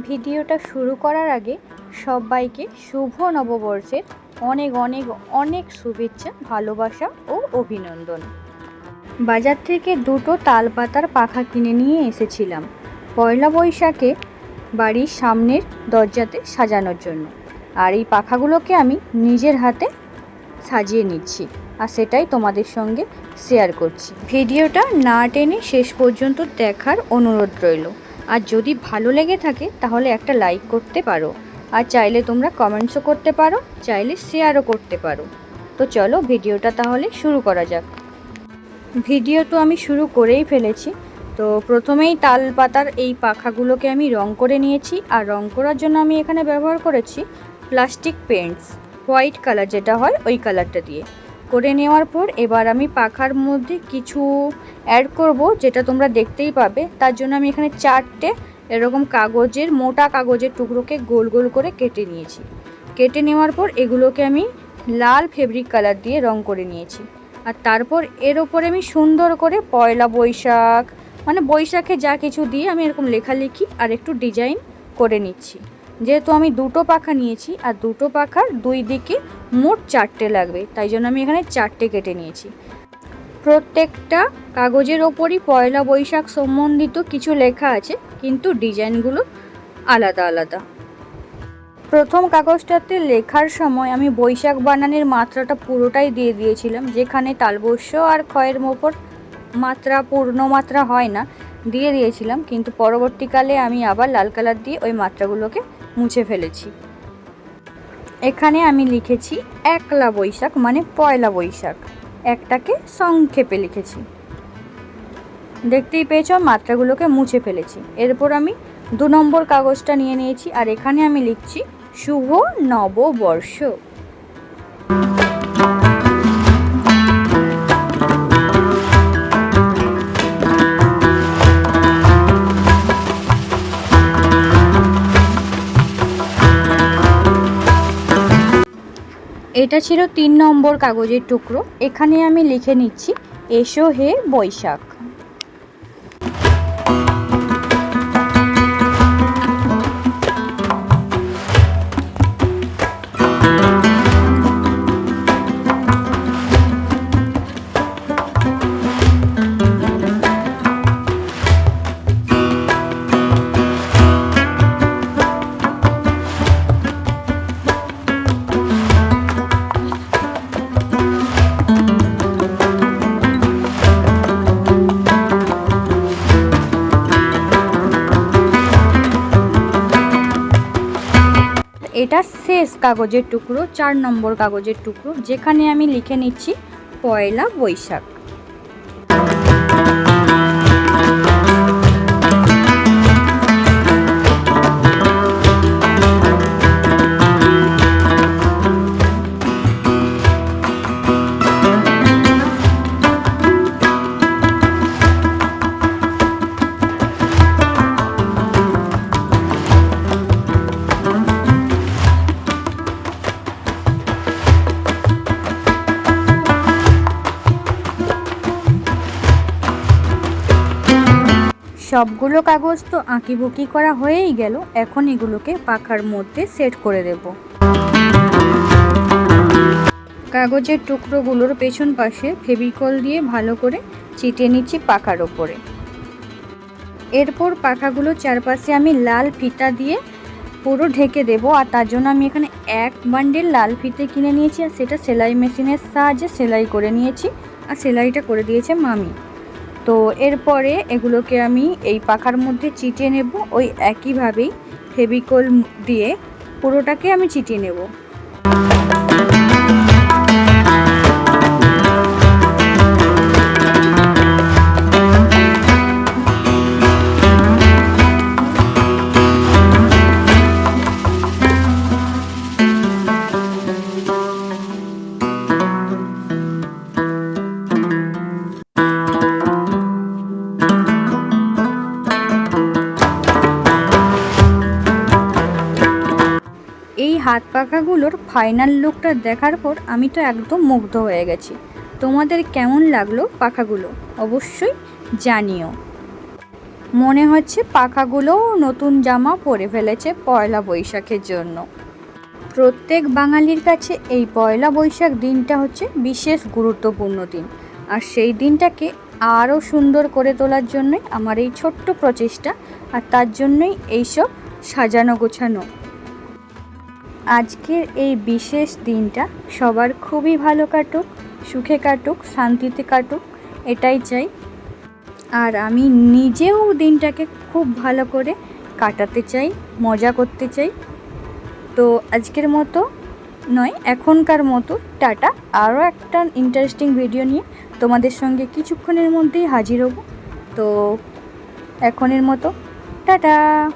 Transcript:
ভিডিওটা শুরু করার আগে সবাইকে শুভ নববর্ষের অনেক অনেক অনেক শুভেচ্ছা, ভালোবাসা ও অভিনন্দন। বাজার থেকে দুটো তালপাতার পাখা কিনে নিয়ে এসেছিলাম। পয়লা বৈশাখে বাড়ির সামনের দরজাতে সাজানোর জন্য। আর এই পাখাগুলোকে আমি নিজের হাতে সাজিয়ে নিচ্ছি আর সেটাই তোমাদের সঙ্গে শেয়ার করছি। ভিডিওটা না টেনে শেষ পর্যন্ত দেখার অনুরোধ রইল। আর যদি ভালো লেগে থাকে, তাহলে একটা লাইক করতে পারো। আর চাইলে তোমরা কমেন্টসও করতে পারো, চাইলে শেয়ারও করতে পারো। তো চলো ভিডিওটা তাহলে শুরু করা যাক। ভিডিও তো আমি শুরু করেই ফেলেছি। তো প্রথমেই তাল পাতার এই পাখাগুলোকে আমি রং করে নিয়েছি। আর রং করার জন্য আমি এখানে ব্যবহার করেছি প্লাস্টিক পেন্টস হোয়াইট কালার যেটা হয় ওই কালারটা দিয়ে। করে নেওয়ার পর এবার আমি পাখার মধ্যে কিছু অ্যাড করব, যেটা তোমরা দেখতেই পাবে। তার জন্য আমি এখানে চারটে এরকম কাগজের, মোটা কাগজের টুকরোকে গোল গোল করে কেটে নিয়েছি। কেটে নেওয়ার পর এগুলোকে আমি লাল ফেব্রিক কালার দিয়ে রং করে নিয়েছি। আর তারপর এর ওপরে আমি সুন্দর করে পয়লা বৈশাখ মানে বৈশাখে যা কিছু দিয়ে আমি এরকম লেখালেখি আর একটু ডিজাইন করে নিচ্ছি। যেহেতু আমি দুটো পাখা নিয়েছি আর দুটো পাখার দুই দিকে মোট চারটে লাগবে, তাই জন্য আমি এখানে চারটে কেটে নিয়েছি। প্রত্যেকটা কাগজের ওপরই পয়লা বৈশাখ সম্বন্ধিত কিছু লেখা আছে, কিন্তু ডিজাইনগুলো আলাদা আলাদা। প্রথম কাগজটাতে লেখার সময় আমি বৈশাখ বানানের মাত্রাটা পুরোটাই দিয়ে দিয়েছিলাম, যেখানে তালবস্য আর ক্ষয়ের মোপর মাত্রা, পূর্ণ মাত্রা হয় না, দিয়ে দিয়েছিলাম, কিন্তু পরবর্তীকালে আমি আবার লাল কালার দিয়ে ওই মাত্রাগুলোকে মুছে ফেলেছি। এখানে আমি লিখেছি একলা বৈশাখ মানে পয়লা বৈশাখ। একটাকে সংক্ষেপে লিখেছি। দেখতেই পেয়েছ মাত্রাগুলোকে মুছে ফেলেছি। এরপর আমি দু নম্বর কাগজটা নিয়ে নিয়েছি আর এখানে আমি লিখছি শুভ নববর্ষ। এটা ছিল তিন নম্বর কাগজের টুকরো। এখানে আমি লিখে নিচ্ছি এসো হে বৈশাখ। এটা শেষ কাগজের টুকরো চার নম্বর কাগজের টুকরো যেখানে আমি লিখে নিচ্ছি পয়লা বৈশাখ। সবগুলো কাগজ তো আঁকিবুকি করা হয়েই গেল, এখন এগুলোকে পাখার মধ্যে সেট করে দেব। কাগজের টুকরোগুলোর পেছন পাশে ফেভিকল দিয়ে ভালো করে চিটে নিচ্ছি পাখার ওপরে। এরপর পাখাগুলো চারপাশে আমি লাল ফিতা দিয়ে পুরো ঢেকে দেব, আর তার জন্য আমি এখানে এক বান্ডেল লাল ফিতে কিনে নিয়েছি, আর সেটা সেলাই মেশিনের সাহায্যে সেলাই করে নিয়েছি, আর সেলাইটা করে দিয়েছে মামি। তো এরপরে এগুলোকে আমি এই পাখার মধ্যে চিটিয়ে নেব। ওই একইভাবেই ফেবিকল দিয়ে পুরোটাকে আমি চিটিয়ে নেব। হাত পাখাগুলোর ফাইনাল লুকটা দেখার পর আমি তো একদম মুগ্ধ হয়ে গেছি। তোমাদের কেমন লাগল পাখাগুলো? অবশ্যই জানিও। মনে হচ্ছে পাখাগুলোও নতুন জামা পরে ফেলেছে পয়লা বৈশাখের জন্য। প্রত্যেক বাঙালির কাছে এই পয়লা বৈশাখ দিনটা হচ্ছে বিশেষ গুরুত্বপূর্ণ দিন। আর সেই দিনটাকে আরও সুন্দর করে তোলার জন্যই আমার এই ছোট্ট প্রচেষ্টা আর তার জন্যই এইসব সাজানো গোছানো আজকের এই বিশেষ দিনটা সবার খুবই ভালো কাটুক, সুখে কাটুক, শান্তিতে কাটুক, এটাই চাই। আর আমি নিজেও দিনটাকে খুব ভালো করে কাটাতে চাই, মজা করতে চাই। তো আজকের মতো নয়, এখনকার মতো টাটা। আরও একটা ইন্টারেস্টিং ভিডিও নিয়ে তোমাদের সঙ্গে কিছুক্ষণের মধ্যেই হাজির হব। তো এখনের মতো টাটা।